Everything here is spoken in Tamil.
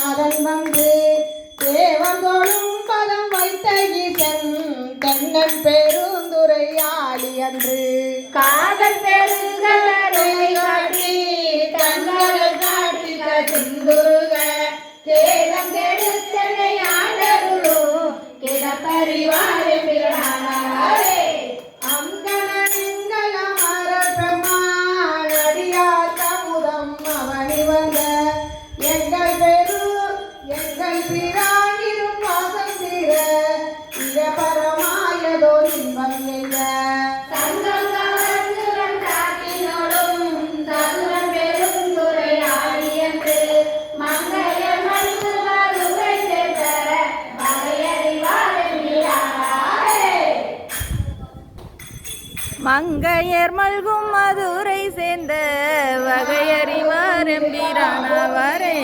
நாதன் வந்து தேவந்தோடும் பதம் வைத்த ஈசன் கண்ணன் பெருந்துரை ஆளி அன்று. காதல் பெருங்கரை காட்டி தங்களை காட்டி சிந்துருக. கேதம் கெடுத்தனை ஆடருளும் கிடப்பறிவாரே பிரானாரே அங்கனங்கள மரபமா நடியாத்த முதம் அவனி வந்த மங்கையர் மல்கும் மதுரை சேர்ந்த வகையறிவார் எம்பிரானவரே